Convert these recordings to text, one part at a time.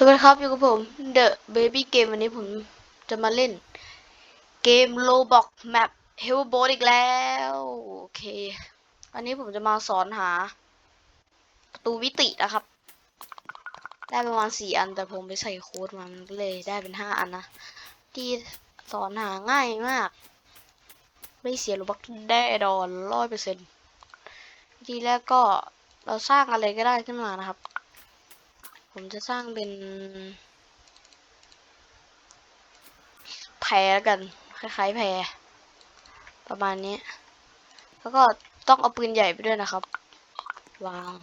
สวัสดีครับ อยู่กับผม The Baby Game วันนี้ผมจะมาเล่น เกม Roblox Map Hellboat อีกแล้ว โอเควันนี้ผมจะมาสอนหา ประตูวิตินะครับ ได้ประมาณสี่อัน แต่ผมไปใส่โค้ดมามันก็เลยได้เป็นห้าอันนะ ที่สอนหาง่ายมาก ไม่เสียรูบักแน่ดอนร้อยเปอร์เซ็นต์ทีแรกก็เราสร้างอะไรก็ได้ขึ้นมานะครับ ผมจะสร้างเป็นแพรแล้วกัน คล้ายๆแพรประมาณนี้ แล้วก็ต้องเอาปืนใหญ่ไปด้วยนะครับ วาง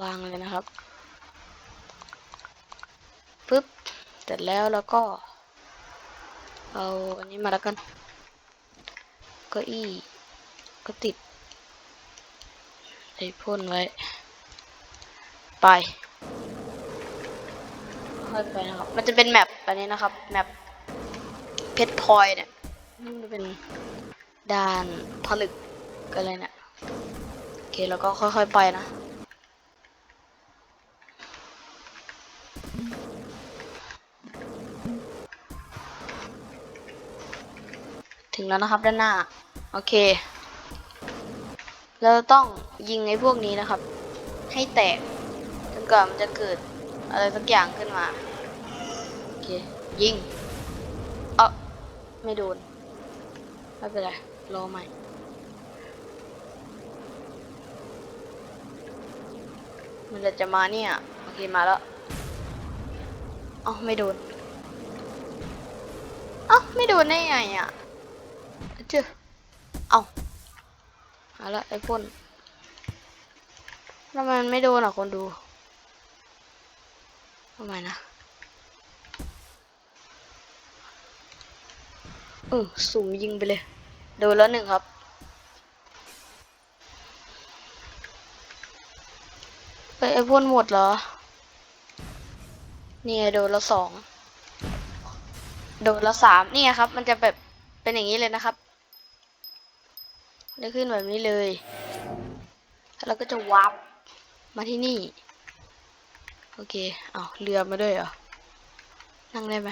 วางเลยนะครับปึ๊บเสร็จแล้วแล้วก็ เอาอันนี้มาแล้วกันเก็อี้ก็ติด อ้พ่นไว้ ไปค่อยไปนะครับ มันจะเป็นแมปอันนี้นะครับ แมปเพชรพลอยเนี่ยนี่มันเป็นด่านผลึกอะไรเนี่ยโอเคแล้วก็ค่อยๆไปนะถึงแล้วนะครับด้านหน้า โอเค เราต้องยิงไอ้พวกนี้นะครับ ให้แตกจนกว่ามันจะเกิดอะไรสักอย่างขึ้นมาโอเคยิงเออไม่โดนไม่เป็นไรรอใหม่มันจะจะมาเนี่ยโอเคมาแล้วเอ๋อไม่โดนเอ้าไม่โดนได้ไงอะเจ้าเอา เอาละไอ้พ่นแล้วมันไม่โดนอะคนดูทำไมนะเออสุ่มยิงไปเลย โดนแล้วหนึ่งครับเอ้ไอ้พ่นหมดเหรอนี่โดนแล้วสอง โดนแล้วสามนี่ครับ มันจะแบบเป็นอย่างนี้เลยนะครับ ได้ขึ้นแบบนี้เลย แล้วเราก็จะวาร์ปมาที่นี่ โอเค เอาเรือมาด้วยเหรอ นั่งได้ไหม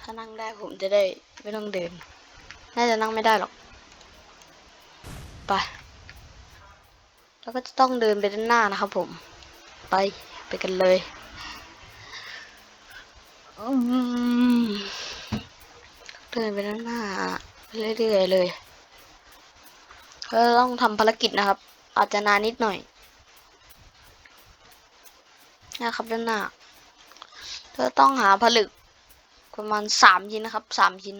ถ้านั่งได้ผมจะได้ไม่ต้องเดิน น่าจะนั่งไม่ได้หรอก ไป แล้วก็จะต้องเดินไปด้านหน้านะครับผม ไป ไปกันเลยเดินไปด้านหน้า เรื่อยๆเลยก็ต้องทำภารกิจนะครับ อาจจะนานนิดหน่อยนะครับด้านหน้าก็ต้องหาผลึกประมาณสามชิ้นนะครับสามชิ้น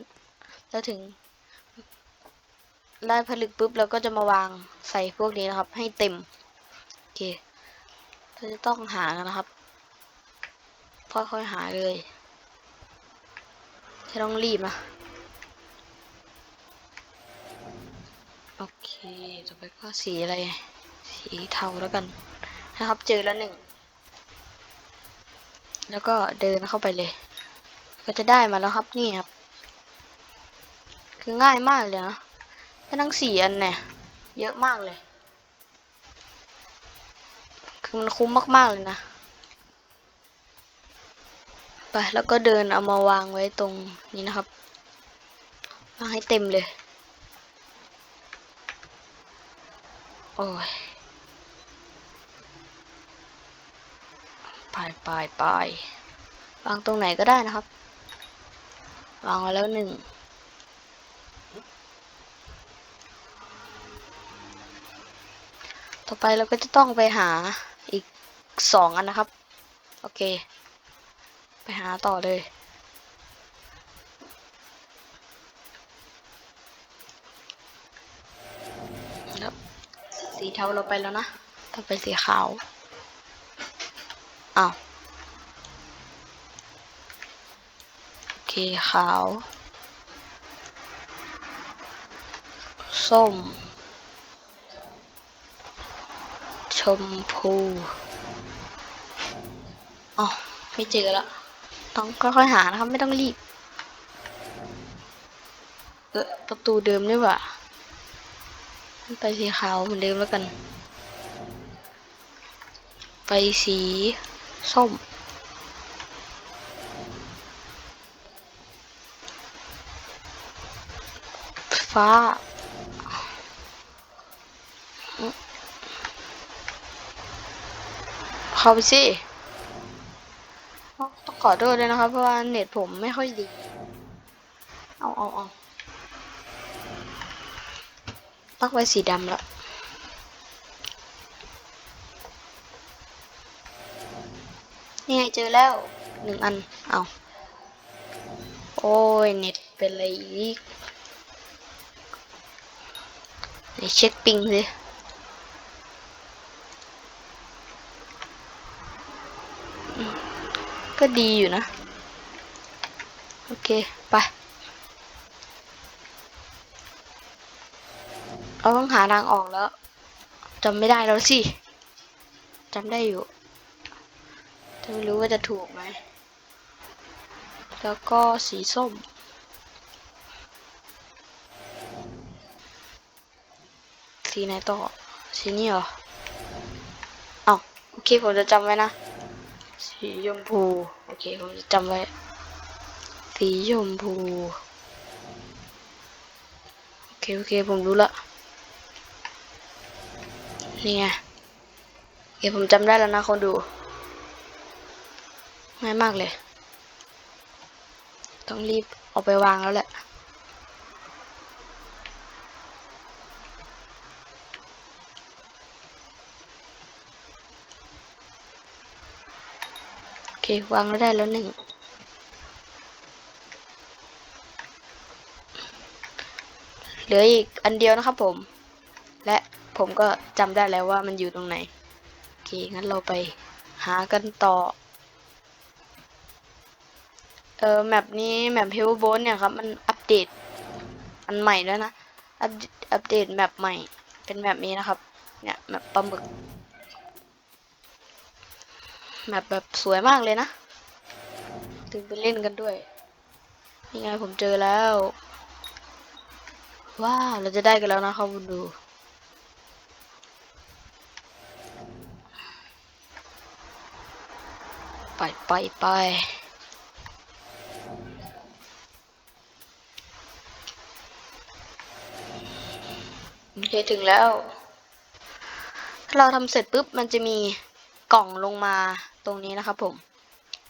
แล้วถึง ได้ผลึกปุ๊บเราก็จะมาวางใส่พวกนี้นะครับ ให้เต็มโอเคเราจะต้องหากันนะครับค่อยๆหาเลยไม่ต้องรีบนะ โอเค ต่อไปก็สีอะไร สีเทาแล้วกัน นะครับ เจอแล้วหนึ่ง แล้วก็เดินเข้าไปเลย ก็จะได้มาแล้วครับนี่ครับ คือง่ายมากเลยนะแค่ทั้งสี่อันเนี่ย เยอะมากเลย คือมันคุ้มมากๆเลยนะ ไป แล้วก็เดินเอามาวางไว้ตรงนี้นะครับวางให้เต็มเลย โอ้ยไปไปไปวางตรงไหนก็ได้นะครับ วางไว้แล้วหนึ่งต่อไปเราก็จะต้องไปหาอีกสองอันนะครับ โอเค ไปหาต่อเลยแล้ว สีเทาเราไปแล้วนะต่อไปสีขาวอ้าวโอเคขาว ส้ม ชมพูอ๋อไม่เจอแล้วต้องค่อยๆหานะครับ ไม่ต้องรีบ เออประตูเดิมนี่หว่า ไปสีขาวเหมือนเดิมแล้วกัน ไปสีส้ม ฟ้าเข้าไปสิต้องขอโทษด้วยนะครับ เพราะว่าเน็ตผมไม่ค่อยดี เอาเอาเอา ตั้งไว้สีดำแล้วนี่ไงเจอแล้วหนึ่งอัน เอาโอ้ย เน็ตเป็นอะไรอีกไหนเช็คปิงสิก็ดีอยู่นะ โอเค ไป เราต้องหาทางออกแล้วจำไม่ได้แล้วสิจำได้อยู่แต่ไม่รู้ว่าจะถูกไหม แล้วก็สีส้ม สีไหนต่อ สีนี้เหรอเอาโอเคผมจะจำไว้นะ สีชมพู โอเคผมจะจำไว้ สีชมพู โอเค โอเค ผมรู้ละ นี่ไงโอเคผมจำได้แล้วนะคนดู ง่ายมากเลย ต้องรีบเอาไปวางแล้วแหละโอเควางแล้วได้แล้วหนึ่ง เหลืออีกอันเดียวนะครับผม และ ผมก็จำได้แล้วว่ามันอยู่ตรงไหน โอเค งั้นเราไปหากันต่อ เออแมปนี้แมป Hell b o เนี่ยครับ มันอัปเดต อันใหม่แล้วนะ อัปอัปเดตแมปใหม่ เป็นแบบนี้นะครับ เนี่ยแมปปลาหมึกแมปแบบสวยมากเลยนะ ถึงไปเล่นกันด้วยนี่ไงผมเจอแล้ว ว้าว เราจะได้กันแล้วนะครับคุณดู ไปไปไปโอเคถึงแล้ว ถ้าเราทำเสร็จปุ๊บมันจะมีกล่องลงมาตรงนี้นะครับผม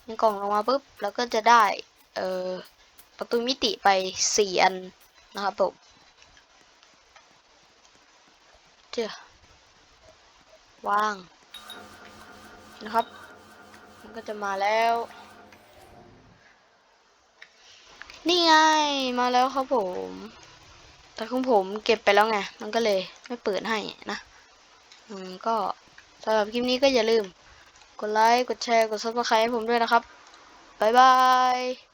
มีกล่องลงมาปุ๊บแล้วก็จะได้เอ่อประตูมิติไปสี่อันนะครับผมเจ้าว่างนะครับ ก็จะมาแล้ว นี่ไง มาแล้วครับผม แต่ของผมเก็บไปแล้วไง มันก็เลยไม่เปิดให้นะอืมก็สำหรับคลิปนี้ก็อย่าลืม กดไลค์ กดแชร์ กดซับสไครต์ให้ผมด้วยนะครับ บ๊ายบาย